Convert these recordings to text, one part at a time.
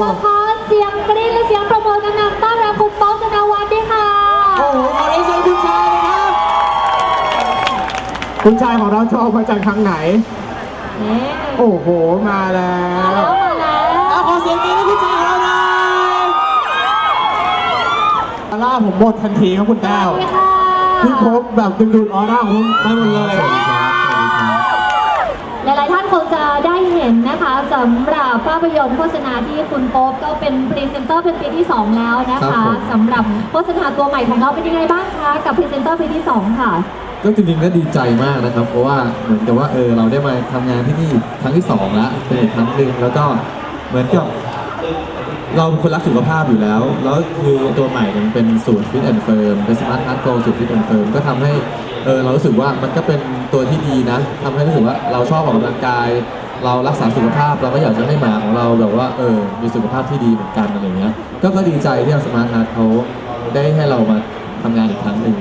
มืขอเสียงกรี๊ดและเสียงประมือกันนำต้อนรับคุณโป๊อกธนวัฒน์ด้วยค่ะ โอ้โหขอได้เชิญคุณชายนะครับ คุณชายของเราชอบมาจากทางไหน โอ้โห มาแล้วเอาขอเสียงกรี๊ดให้คุณชายของเราหน่ยออร่าผมหมดทันทีครับคุณแต้วพี่พบแบบดึงดูดออร่าของผมไปหมดเลย หลายๆท่าน นนะคะสำหรับภาพยนตร์โฆษณาที่คุณโป๊ปก็เป็นพรีเซนเตอร์เป็นปีที่ 2 แล้วนะครัคะบผม สำหรับโฆษณาตัวใหม่ของเราเป็นยังไงบ้างคะกับพรีเซนเตอร์ปีที่ 2 ค่ะ ก็จริงๆก็ดีใจมากนะครับ เพราะว่าเหมือนกับว่าเออเราได้มาทำงานที่นี่ครั้งที่สองแล้วเป็นอีกครั้งหนึ่งแล้วก็เหมือนกับ เราเป็นคนรักสุขภาพอยู่แล้ว แล้วคือตัวใหม่เนี่ยมันเป็นสูตรฟิตแอนด์เฟิร์มเป็นสมาร์ทฮาร์ดโกสูตรฟิตแอนด์เฟิร์มก็ทำให้เออเรารู้สึกว่ามันก็เป็นตัวที่ดีนะทำให้รู้สึกว่าเราชอบออกกำลังกาย เรารักษาสุขภาพเราก็อยากจะให้หมาของเราแบบว่าเออมีสุขภาพที่ดีเหมือนกันอะไรเงี้ยก็ก็ดีใจที่ทางสมาร์ทฮาร์ดเขาได้ให้เรามาทำงานอีกครั้งหนึ่ง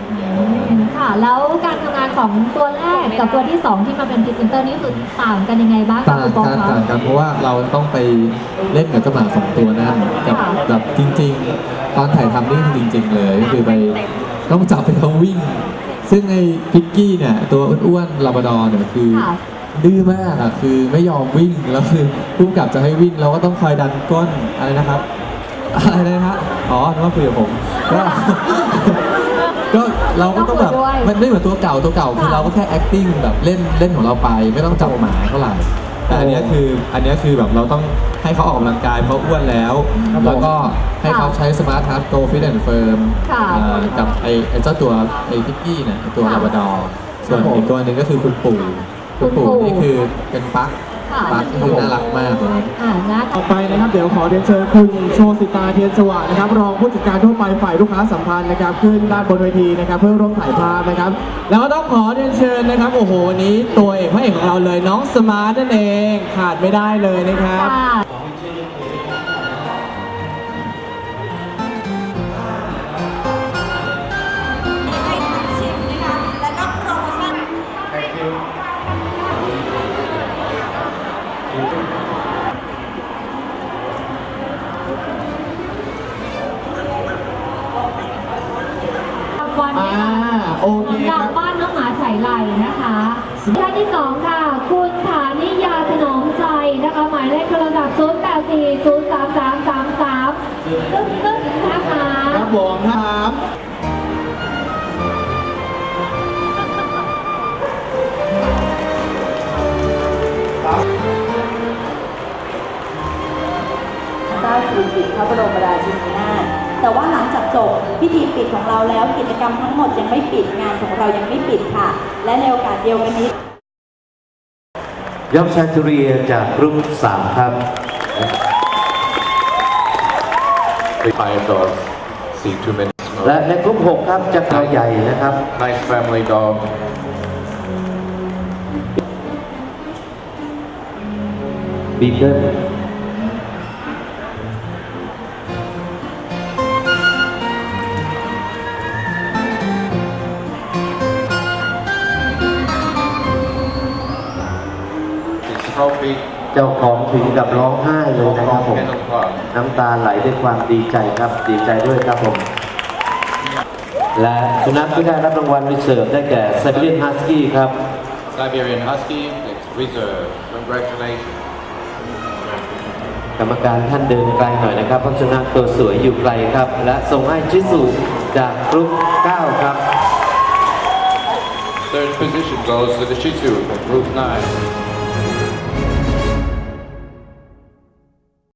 ค่ะ แล้วการทำงานของตัวแรกกับตัวที่ 2 ที่มาเป็นพรีเซนเตอร์นี่คือต่างกันยังไงบ้างคะต่างคุณโป๊ปกันคะ ต่างกันเพราะว่าเราต้องไปเล่นกับเจ้าหมาสองตัวนั่นกับค่ะแบบจริง ๆ ตอนถ่ายทำนี่คือจริง ๆ เลยก็คือไปต้องจับไปเขาวิ่ง ซึ่งไอ้พิกกี้เนี่ยตัวอ้วนๆลาบราดอร์เนี่ยคือค่ะ ดื้อมากอะคือไม่ยอมวิ่งแล้วคือผู้กำกับจะให้วิ่งเราก็ต้องคอยดันก้นอะไรนะครับอะไรนะฮะอ๋อนึกว่าคุยกับผมก็ก็เราก็ต้องแบบต้องคุยด้วยมันไม่เหมือนตัวเก่าตัวเก่าคือค่ะเราก็แค่ acting แบบเล่นเล่นของเราไป ไม่ต้องจับหมาเท่าไหร่แต่อันเนี้ยคืออันเนี้ยคือแบบเราต้องให้เขาออกกำลังกายเพราะอ้วนแล้ว ครับผม แล้วก็ให้เขาใช้สมาร์ทฮาร์ดโกฟิตแอนด์เฟิร์มค่ะกับไอ้ไอ้เจ้าตัวไอ้พิกกี้เนี่ยไอ้ตัวค่ะ ลาบราดอร์ส่วนครับผมอีกตัวหนึ่งก็คือคุณปู่ คุณปู่คุณปู่นี่คือเป็นปักค่ะปักที่คือน่ารักมากเลยอ่านะต่อไปนะครับ เดี๋ยวขอเรียนเชิญคุณโชติตาเทียนสว่างนะครับ รองผู้จัดการทั่วไปฝ่ายลูกค้าสัมพันธ์นะครับ ขึ้นด้านบนเวทีนะครับ เพื่อร่วมถ่ายภาพนะครับ แล้วก็ต้องขอเรียนเชิญนะครับ โอ้โหวันนี้ตัวเอกพระเอกของเราเลยน้องสมาร์ทนั่นเอง ขาดไม่ได้เลยนะครับ วัลอ่าโอเคสำหครัรับบบ้านน้องหมาใส่ไหลนะคะท่านที่สองค่ะ คุณฐานิยาถนอมใจนะคะหมายเลขโทรศัพท์0 8 4 0 3 3 3 3ตึ้งตึ้งนะคะครับผมครับเจ้าสิริกิติ์พระบรมราชินีนาถ แต่ว่าหลังจากจบพิธีปิดของเราแล้วกิจกรรมทั้งหมดยังไม่ปิดงานของเรายังไม่ปิดค่ะ และในโอกาสเดียวกันนี้ยอมชาตุเรียจากกรุ๊ปสามครับ Five dogs, see too many smoke. และในกรุ๊ปหกครับจากเขาใหญ่นะครับ Nice family dog. บีเกิล เจ้าของถึงกับร้องไห้เลยนะครับผมน้ำตาไหลด้วยความดีใจครับดีใจด้วยครับผมและสุนัขที่ได้รับรางวัลรีเซิร์ฟได้แก่ไซบีเรียนฮัสกี้ครับ Siberian Husky, it's reserved. Congratulations. กรรมการท่านเดินไกลหน่อยนะครับเพราะสุนัขตัวสวยอยู่ไกลครับ และส่งให้ชิสุจากกรุ๊ป9ครับ Third position goes to the Shih Tzu from Group 9.